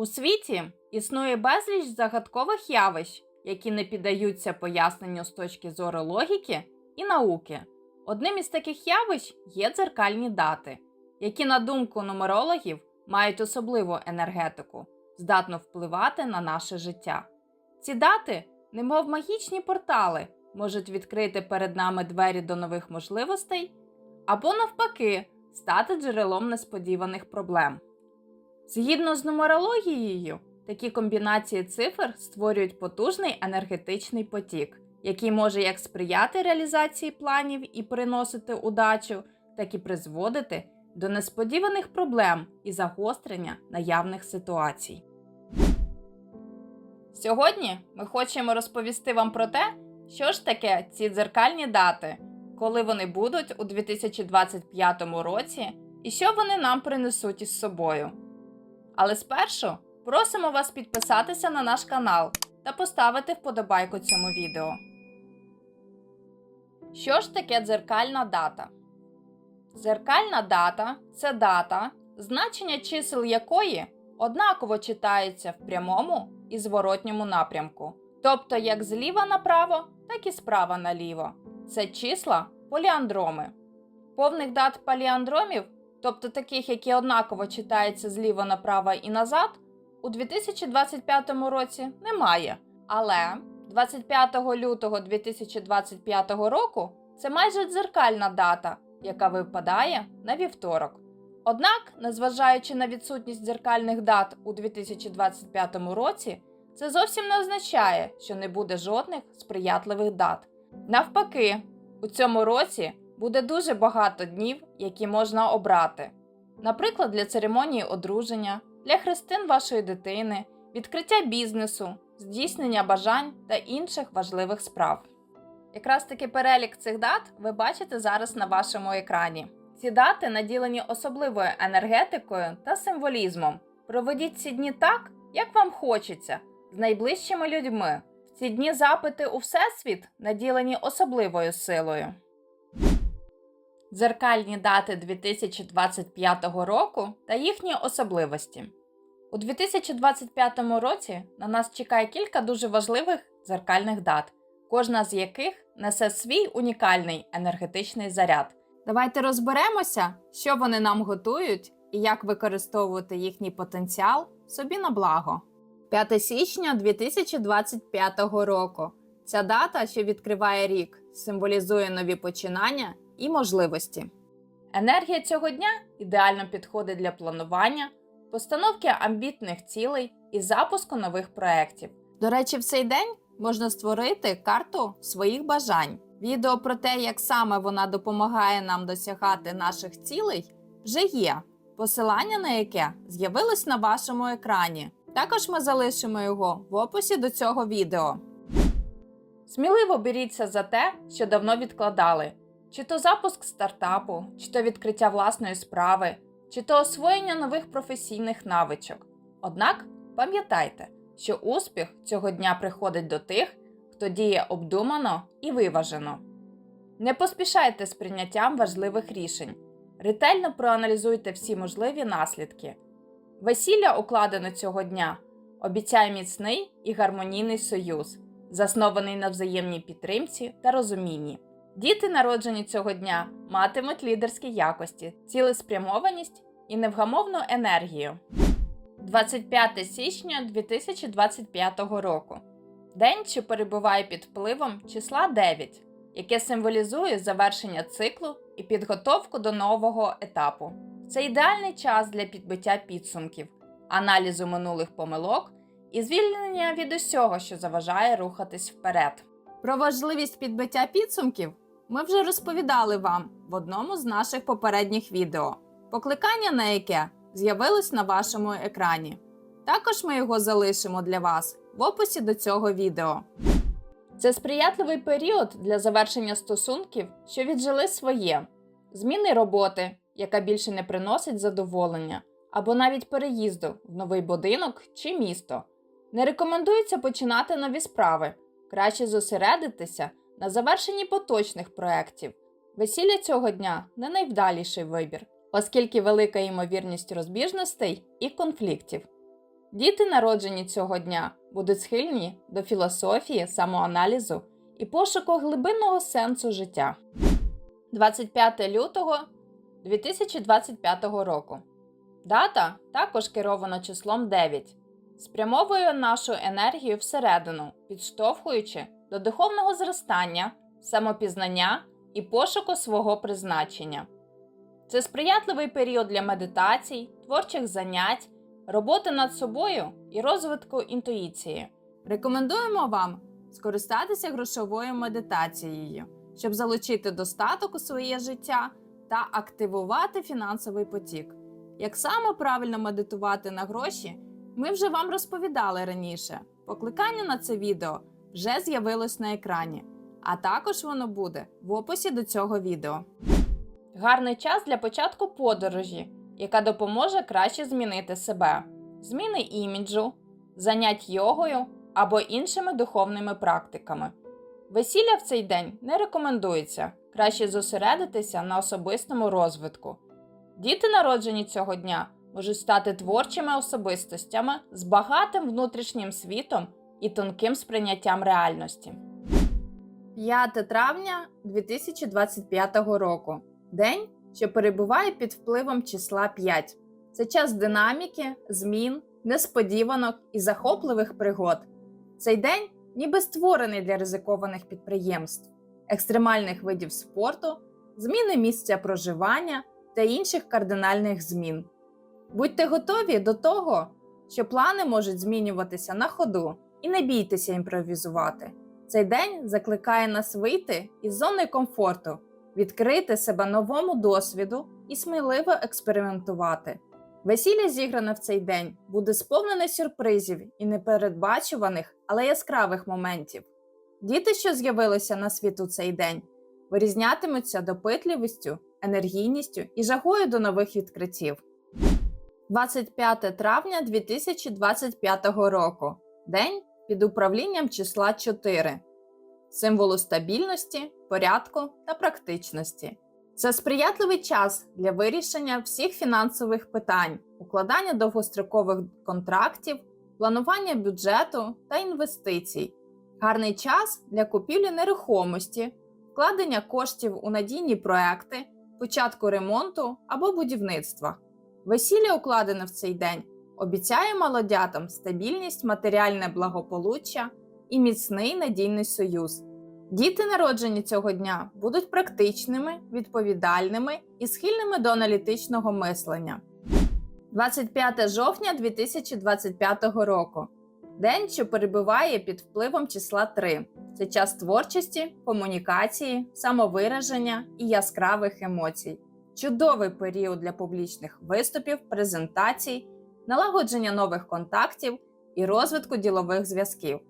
У світі існує безліч загадкових явищ, які не піддаються поясненню з точки зору логіки і науки. Одним із таких явищ є дзеркальні дати, які, на думку нумерологів, мають особливу енергетику, здатну впливати на наше життя. Ці дати, немов магічні портали, можуть відкрити перед нами двері до нових можливостей або, навпаки, стати джерелом несподіваних проблем. Згідно з нумерологією, такі комбінації цифр створюють потужний енергетичний потік, який може як сприяти реалізації планів і приносити удачу, так і призводити до несподіваних проблем і загострення наявних ситуацій. Сьогодні ми хочемо розповісти вам про те, що ж таке ці дзеркальні дати, коли вони будуть у 2025 році і що вони нам принесуть із собою. Але спершу просимо вас підписатися на наш канал та поставити вподобайку цьому відео. Що ж таке дзеркальна дата? Дзеркальна дата це дата, значення чисел якої однаково читається в прямому і зворотньому напрямку, тобто як зліва направо, так і справа наліво. Це числа поліандроми. Повних дат паліандромів, тобто таких, які однаково читаються зліва направо і назад, у 2025 році немає. Але 25 лютого 2025 року це майже дзеркальна дата, яка випадає на вівторок. Однак, незважаючи на відсутність дзеркальних дат у 2025 році, це зовсім не означає, що не буде жодних сприятливих дат. Навпаки, у цьому році буде дуже багато днів, які можна обрати. Наприклад, для церемонії одруження, для хрестин вашої дитини, відкриття бізнесу, здійснення бажань та інших важливих справ. Якраз таки перелік цих дат ви бачите зараз на вашому екрані. Ці дати наділені особливою енергетикою та символізмом. Проведіть ці дні так, як вам хочеться, з найближчими людьми. В ці дні запити у Всесвіт наділені особливою силою. Дзеркальні дати 2025 року та їхні особливості. У 2025 році на нас чекає кілька дуже важливих дзеркальних дат, кожна з яких несе свій унікальний енергетичний заряд. Давайте розберемося, що вони нам готують і як використовувати їхній потенціал собі на благо. 5 січня 2025 року. Ця дата, що відкриває рік, символізує нові починання і можливості. Енергія цього дня ідеально підходить для планування, постановки амбітних цілей і запуску нових проєктів. До речі, в цей день можна створити карту своїх бажань. Відео про те, як саме вона допомагає нам досягати наших цілей, вже є. Посилання на яке з'явилось на вашому екрані. Також ми залишимо його в описі до цього відео. Сміливо беріться за те, що давно відкладали: чи то запуск стартапу, чи то відкриття власної справи, чи то освоєння нових професійних навичок. Однак пам'ятайте, що успіх цього дня приходить до тих, хто діє обдумано і виважено. Не поспішайте з прийняттям важливих рішень. Ретельно проаналізуйте всі можливі наслідки. Весілля, укладене цього дня, обіцяє міцний і гармонійний союз, заснований на взаємній підтримці та розумінні. Діти, народжені цього дня, матимуть лідерські якості, цілеспрямованість і невгамовну енергію. 25 січня 2025 року. День, що перебуває під впливом числа 9, яке символізує завершення циклу і підготовку до нового етапу. Це ідеальний час для підбиття підсумків, аналізу минулих помилок і звільнення від усього, що заважає рухатись вперед. Про важливість підбиття підсумків ми вже розповідали вам в одному з наших попередніх відео, покликання на яке з'явилось на вашому екрані. Також ми його залишимо для вас в описі до цього відео. Це сприятливий період для завершення стосунків, що віджили своє, зміни роботи, яка більше не приносить задоволення, або навіть переїзду в новий будинок чи місто. Не рекомендується починати нові справи, краще зосередитися на завершенні поточних проєктів. Весілля цього дня не найвдаліший вибір, оскільки велика ймовірність розбіжностей і конфліктів. Діти, народжені цього дня, будуть схильні до філософії, самоаналізу і пошуку глибинного сенсу життя. 25 лютого 2025 року. Дата також керована числом 9. Спрямовує нашу енергію всередину, підштовхуючи до духовного зростання, самопізнання і пошуку свого призначення. Це сприятливий період для медитацій, творчих занять, роботи над собою і розвитку інтуїції. Рекомендуємо вам скористатися грошовою медитацією, щоб залучити достаток у своє життя та активувати фінансовий потік. Як саме правильно медитувати на гроші, ми вже вам розповідали раніше. Покликання на це відео вже з'явилось на екрані, а також воно буде в описі до цього відео. Гарний час для початку подорожі, яка допоможе краще змінити себе, зміни іміджу, занять йогою або іншими духовними практиками. Весілля в цей день не рекомендується, краще зосередитися на особистому розвитку. Діти, народжені цього дня, можуть стати творчими особистостями з багатим внутрішнім світом і тонким сприйняттям реальності. 5 травня 2025 року. День, що перебуває під впливом числа 5. Це час динаміки, змін, несподіванок і захопливих пригод. Цей день ніби створений для ризикованих підприємств, екстремальних видів спорту, зміни місця проживання та інших кардинальних змін. Будьте готові до того, що плани можуть змінюватися на ходу, і не бійтеся імпровізувати. Цей день закликає нас вийти із зони комфорту, відкрити себе новому досвіду і сміливо експериментувати. Весілля, зігране в цей день, буде сповнене сюрпризів і непередбачуваних, але яскравих моментів. Діти, що з'явилися на світ у цей день, вирізнятимуться допитливістю, енергійністю і жагою до нових відкриттів. 25 травня 2025 року. День під управлінням числа 4, символу стабільності, порядку та практичності. Це сприятливий час для вирішення всіх фінансових питань, укладання довгострокових контрактів, планування бюджету та інвестицій, гарний час для купівлі нерухомості, вкладення коштів у надійні проекти, початку ремонту або будівництва. Весілля, укладене в цей день, обіцяє молодятам стабільність, матеріальне благополуччя і міцний надійний союз. Діти, народжені цього дня, будуть практичними, відповідальними і схильними до аналітичного мислення. 25 жовтня 2025 року. День, що перебуває під впливом числа 3. Це час творчості, комунікації, самовираження і яскравих емоцій. Чудовий період для публічних виступів, презентацій, налагодження нових контактів і розвитку ділових зв'язків.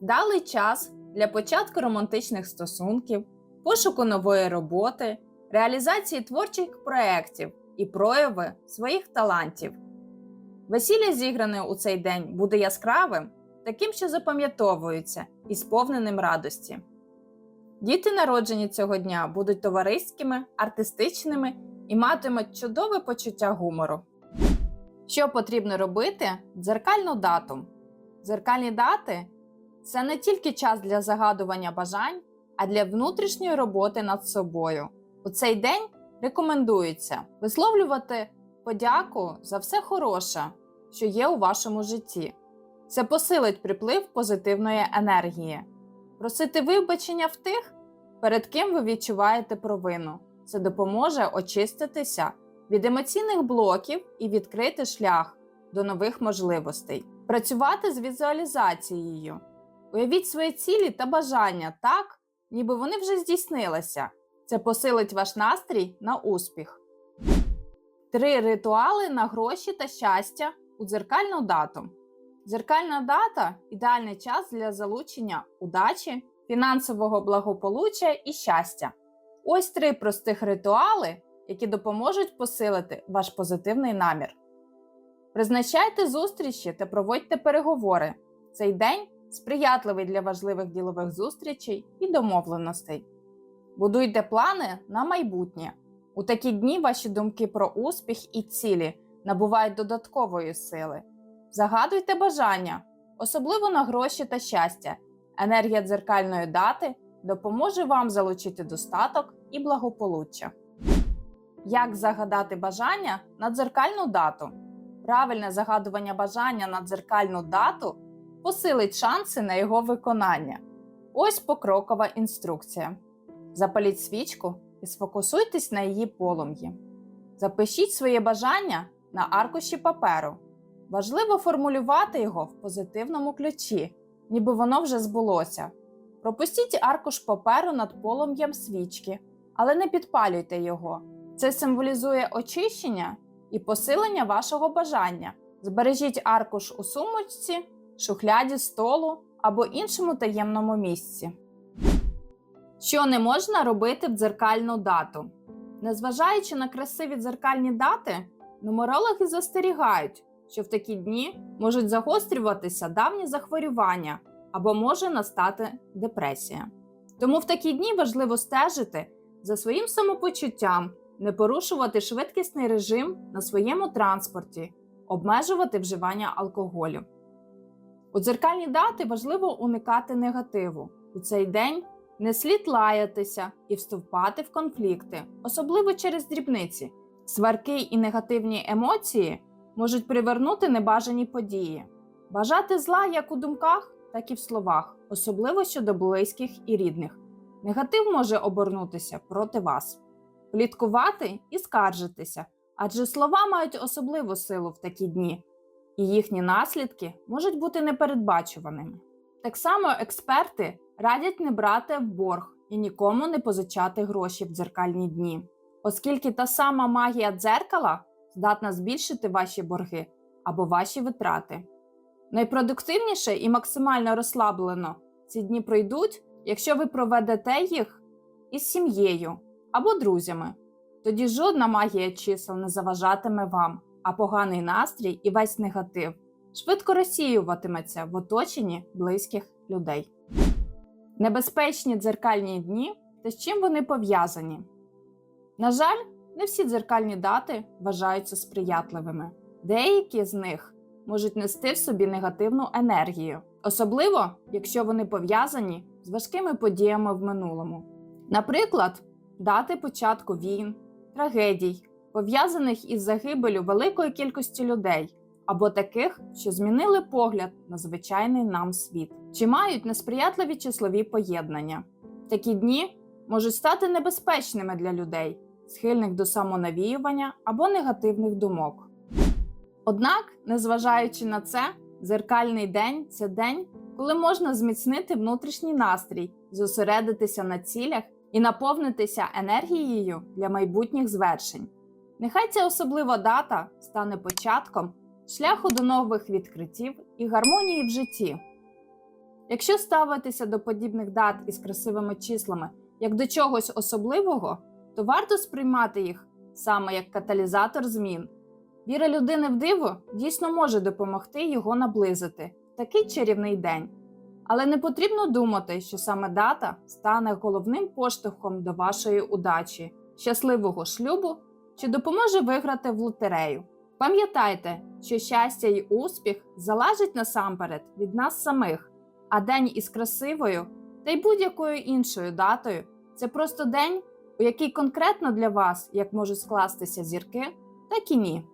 Далий час для початку романтичних стосунків, пошуку нової роботи, реалізації творчих проєктів і прояви своїх талантів. Весілля, зігране у цей день, буде яскравим, таким, що запам'ятовується і сповненим радості. Діти, народжені цього дня, будуть товариськими, артистичними і матимуть чудове почуття гумору. Що потрібно робити дзеркальну дату? Дзеркальні дати це не тільки час для загадування бажань, а для внутрішньої роботи над собою. У цей день рекомендується висловлювати подяку за все хороше, що є у вашому житті. Це посилить приплив позитивної енергії, просити вибачення в тих, перед ким ви відчуваєте провину. Це допоможе очиститися від емоційних блоків і відкрити шлях до нових можливостей. Працювати з візуалізацією. Уявіть свої цілі та бажання так, ніби вони вже здійснилися. Це посилить ваш настрій на успіх. Три ритуали на гроші та щастя у дзеркальну дату. Дзеркальна дата ідеальний час для залучення удачі, фінансового благополуччя і щастя. Ось три простих ритуали, які допоможуть посилити ваш позитивний намір. Призначайте зустрічі та проводьте переговори. Цей день сприятливий для важливих ділових зустрічей і домовленостей. Будуйте плани на майбутнє. У такі дні ваші думки про успіх і цілі набувають додаткової сили. Загадуйте бажання, особливо на гроші та щастя. Енергія дзеркальної дати допоможе вам залучити достаток і благополуччя. Як загадати бажання на дзеркальну дату? Правильне загадування бажання на дзеркальну дату посилить шанси на його виконання. Ось покрокова інструкція. Запаліть свічку і сфокусуйтесь на її полум'ї. Запишіть своє бажання на аркуші паперу. Важливо формулювати його в позитивному ключі, ніби воно вже збулося. Пропустіть аркуш паперу над полум'ям свічки, але не підпалюйте його. Це символізує очищення і посилення вашого бажання. Збережіть аркуш у сумочці, шухляді столу або іншому таємному місці. Що не можна робити в дзеркальну дату? Незважаючи на красиві дзеркальні дати, нумерологи застерігають, що в такі дні можуть загострюватися давні захворювання або може настати депресія. Тому в такі дні важливо стежити за своїм самопочуттям, не порушувати швидкісний режим на своєму транспорті, обмежувати вживання алкоголю. У дзеркальні дати важливо уникати негативу. У цей день не слід лаятися і вступати в конфлікти, особливо через дрібниці. Сварки і негативні емоції можуть привернути небажані події. Бажати зла як у думках, так і в словах, особливо щодо близьких і рідних. Негатив може обернутися проти вас, пліткувати і скаржитися, адже слова мають особливу силу в такі дні, і їхні наслідки можуть бути непередбачуваними. Так само експерти радять не брати в борг і нікому не позичати гроші в дзеркальні дні, оскільки та сама магія дзеркала здатна збільшити ваші борги або ваші витрати. Найпродуктивніше і максимально розслаблено ці дні пройдуть, якщо ви проведете їх із сім'єю або друзями. Тоді жодна магія чисел не заважатиме вам, а поганий настрій і весь негатив швидко розсіюватиметься в оточенні близьких людей. Небезпечні дзеркальні дні та з чим вони пов'язані. На жаль, не всі дзеркальні дати вважаються сприятливими. Деякі з них можуть нести в собі негативну енергію, особливо якщо вони пов'язані з важкими подіями в минулому. Наприклад, дати початку війн, трагедій, пов'язаних із загибелю великої кількості людей, або таких, що змінили погляд на звичайний нам світ, чи мають несприятливі числові поєднання. Такі дні можуть стати небезпечними для людей, схильних до самонавіювання або негативних думок. Однак, незважаючи на це, дзеркальний день це день, коли можна зміцнити внутрішній настрій, зосередитися на цілях і наповнитися енергією для майбутніх звершень. Нехай ця особлива дата стане початком шляху до нових відкриттів і гармонії в житті. Якщо ставитися до подібних дат із красивими числами як до чогось особливого, то варто сприймати їх саме як каталізатор змін. Віра людини в диво дійсно може допомогти його наблизити в такий чарівний день. Але не потрібно думати, що саме дата стане головним поштовхом до вашої удачі, щасливого шлюбу чи допоможе виграти в лотерею. Пам'ятайте, що щастя і успіх залежить насамперед від нас самих, а день із красивою та й будь-якою іншою датою це просто день, у який конкретно для вас як можуть скластися зірки, так і ні.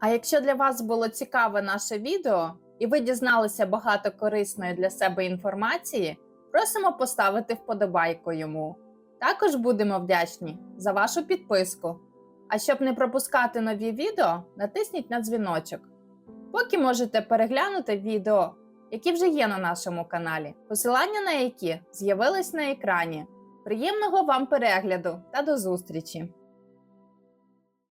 А якщо для вас було цікаве наше відео і ви дізналися багато корисної для себе інформації, просимо поставити вподобайку йому. Також будемо вдячні за вашу підписку. А щоб не пропускати нові відео, натисніть на дзвіночок. Поки можете переглянути відео, які вже є на нашому каналі, посилання на які з'явились на екрані. Приємного вам перегляду та до зустрічі!